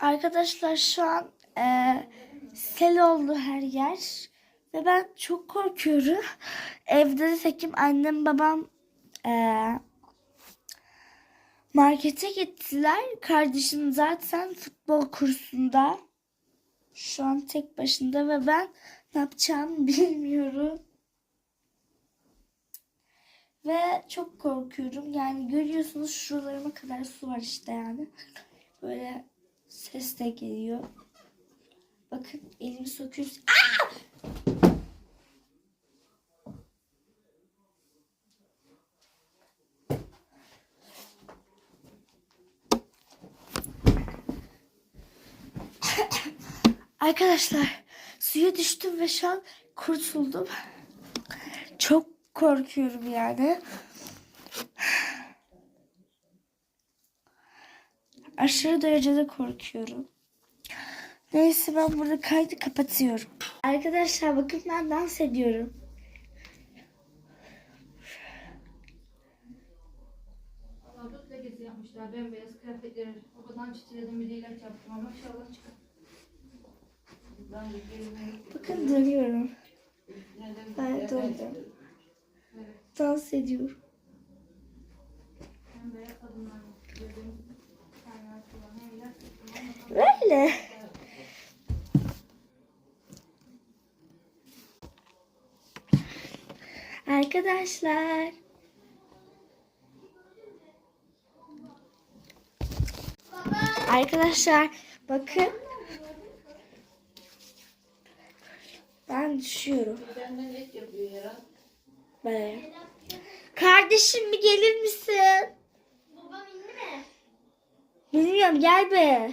Arkadaşlar şu an e, sel oldu her yer. Ve ben çok korkuyorum. Evde de tekim annem babam e, markete gittiler. Kardeşim zaten futbol kursunda. Şu an tek başında ve ben ne yapacağımı bilmiyorum. Ve çok korkuyorum. Yani görüyorsunuz şuralarıma kadar su var işte yani. Böyle ses de geliyor. Bakın elimi sokuyoruz. Aa! Arkadaşlar suya düştüm ve şu an kurtuldum. Çok korkuyorum yani. Aşırı derecede korkuyorum. Neyse ben burada kaydı kapatıyorum. Arkadaşlar bakın ben dans ediyorum. Dut lekesi yapmışlar bembeyaz kıyafetleri. O kadar çitiledim bir ilaç yaptım ama inşallah çıkar. Bakın dönüyorum. neden Ben döndüm. Dans ediyorum. de kadınlar ama Böyle. Arkadaşlar. Arkadaşlar bakın. Ben düşüyorum. Böyle. Kardeşim bir gelir misin? Babam indi mi? Bilmiyorum gel be.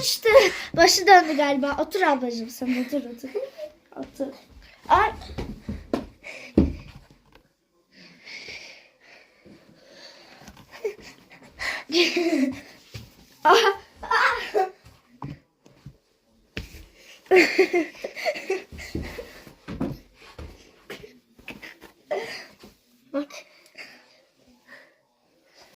Düştü. Başı döndü galiba. Otur ablacığım sen otur otur. Otur. Ay. Ah, ah.